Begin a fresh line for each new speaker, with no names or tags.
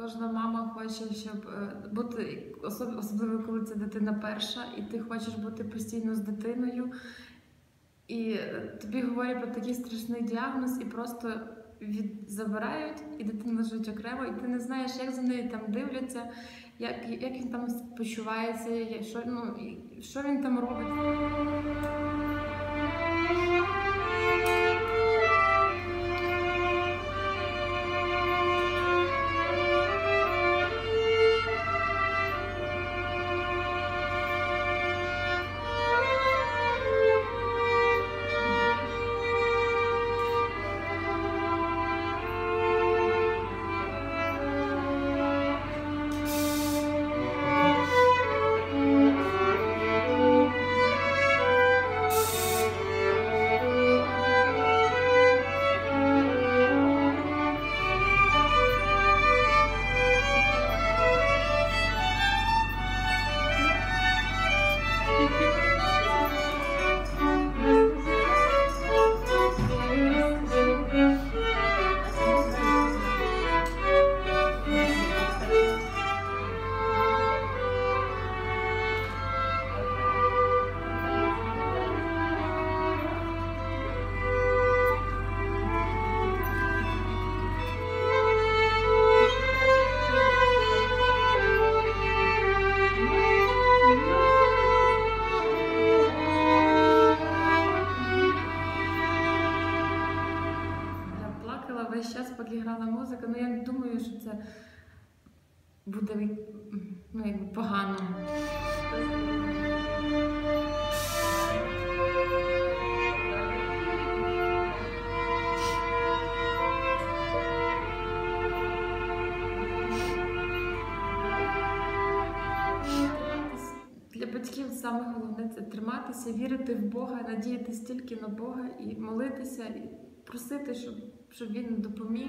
кожна мама хоче, щоб е, бути особливо, коли це дитина перша, і ти хочеш бути постійно з дитиною. І е, тобі говорять про такий страшний діагноз, і просто від забирають, і дитина лежить окремо, і ти не знаєш, як за нею там дивляться, як, як він там почувається, що, ну, що він там робить. Поки музика. Ну я думаю, що це буде ну, якби погано. Для батьків саме головне це триматися, вірити в Бога, надіятися тільки на Бога і молитися, просити, щоб, щоб він допоміг.